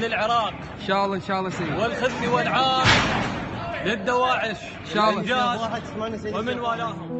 للعراق. إن شاء الله إن شاء الله سيدي والخزي والعار للدواعش إن شاء الله. ومن والاهم.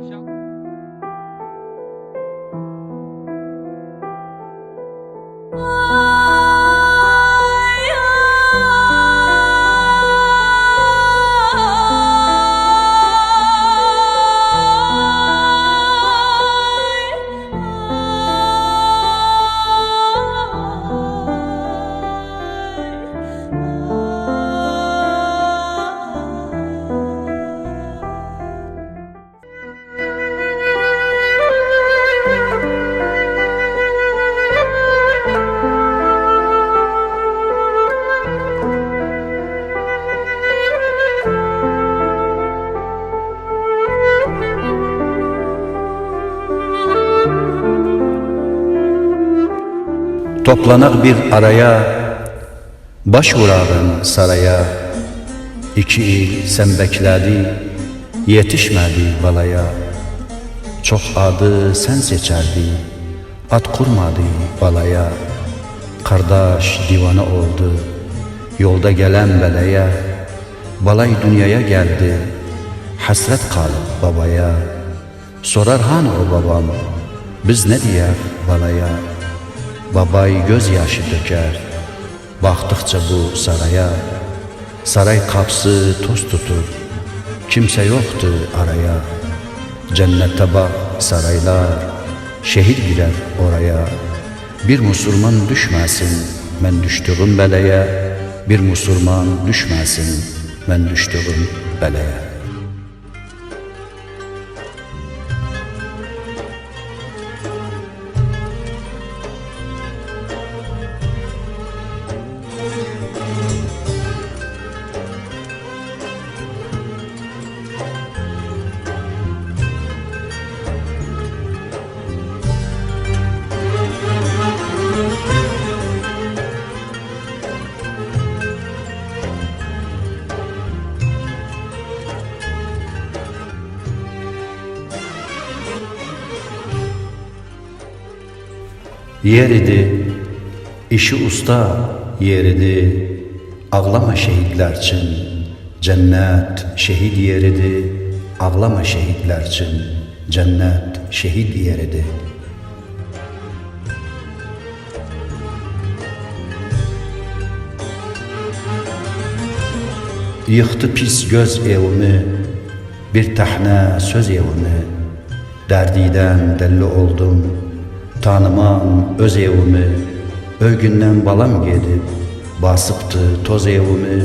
Toplanak bir araya, başvurağın saraya. İki il sen beklədi, yetişmədi balaya. Çox adı sen seçerdi, ad kurmadı balaya. Kardeş divana oldu, yolda gelen belaya. Balay dünyaya geldi, hasret kalıb babaya. Sorar han o babam, biz ne diyer balaya? Babay gözyaşı döker Baktıkça bu saraya Saray kapısı toz tutur. Kimse yoktu araya. Cennete bak saraylar Şehir girer oraya. Bir Müslüman düşmesin Ben düştüğüm beleye Bir Müslüman düşmesin Ben düştüğüm beleye Yer idi, işi usta yer idi. Ağlama şehitler için, cennet şehit yeridir. Ağlama şehitler için, cennet şehit yeridir. Yıktı pis göz evimi, bir tahne söz evimi. Derdiden deli oldum, tanımam öz evimi. Ögündən balam gedib, basıbdı toz evimi.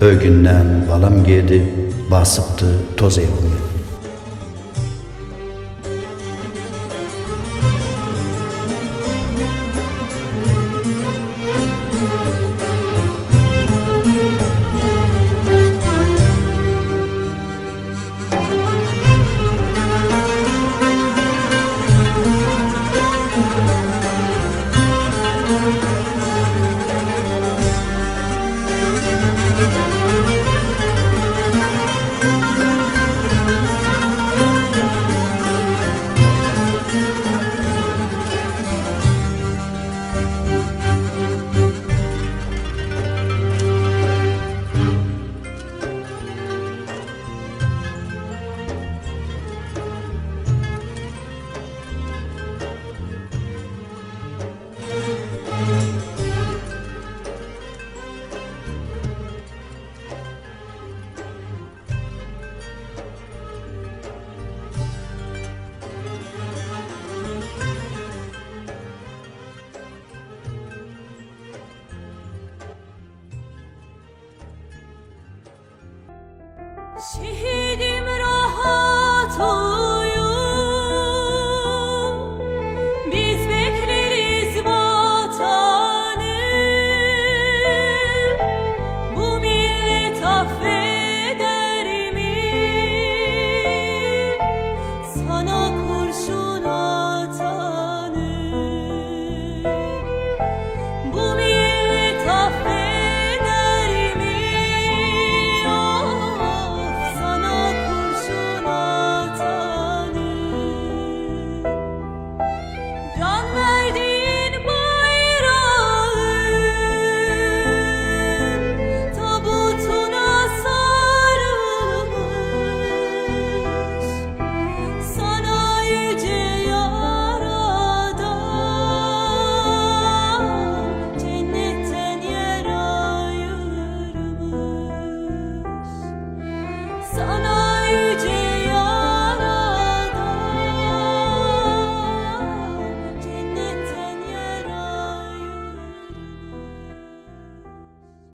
Ögündən balam gedib, basıbdı toz evimi. Şehir